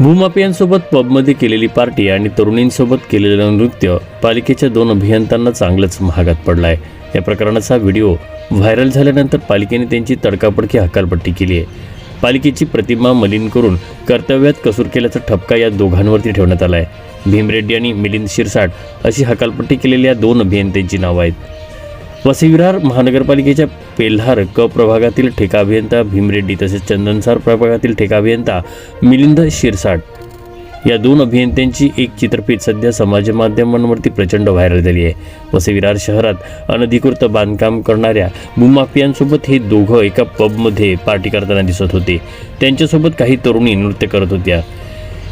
भूमापियांसोबत पबमध्ये केलेली पार्टी आणि तरुणींसोबत केलेलं नृत्य पालिकेच्या दोन अभियंत्यांना चांगलंच महागात पडलाय. या प्रकरणाचा व्हिडिओ व्हायरल झाल्यानंतर पालिकेने त्यांची तडकापडकी हकालपट्टी केली आहे. पालिकेची प्रतिमा मलिन करून कर्तव्यात कसूर केल्याचा ठपका या दोघांवरती ठेवण्यात आला आहे भीमरेड्डी आणि मिलिंद शिरसाट अशी हकालपट्टी केलेल्या दोन अभियंत्यांची नावं आहेत. वसईविरार महानगरपालिकेच्या पेल्हार क प्रभागातील ठेका अभियंता भीमरेड्डी तसेच चंदनसार प्रभागातील ठेका अभियंता मिलिंद शिरसाट या दोन अभियंत्यांची एक चित्रफित सध्या समाज माध्यमांवरती प्रचंड व्हायरल झाली आहे. वसईविरार शहरात अनधिकृत बांधकाम करणाऱ्या भूमाफियांसोबत हे दोघं एका पबमध्ये पार्टी करताना दिसत होते. त्यांच्यासोबत काही तरुणी नृत्य करत होत्या.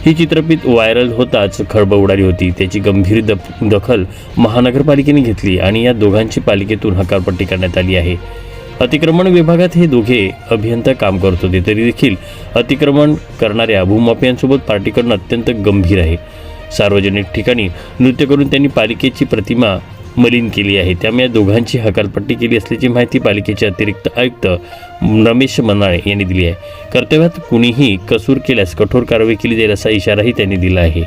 ही चित्रफित व्हायरल होताच खळबळ उडाली होती. त्याची गंभीर द दखल महानगरपालिकेने घेतली आणि या दोघांची पालिकेतून हकारपट्टी करण्यात आली आहे. अतिक्रमण विभागात हे दोघे अभियंता काम करत होते. तरी देखील अतिक्रमण करणाऱ्या भूमाफियांसोबत पार्टी करणं अत्यंत गंभीर आहे. सार्वजनिक ठिकाणी नृत्य करून त्यांनी पालिकेची प्रतिमा मलिन केली आहे. त्यामुळे या दोघांची हकालपट्टी केली असल्याची माहिती पालिकेचे अतिरिक्त आयुक्त रमेश मनाळे यांनी दिली आहे. कर्तव्यात कुणीही कसूर केल्यास कठोर कारवाई केली जाईल असा इशाराही त्यांनी दिला आहे.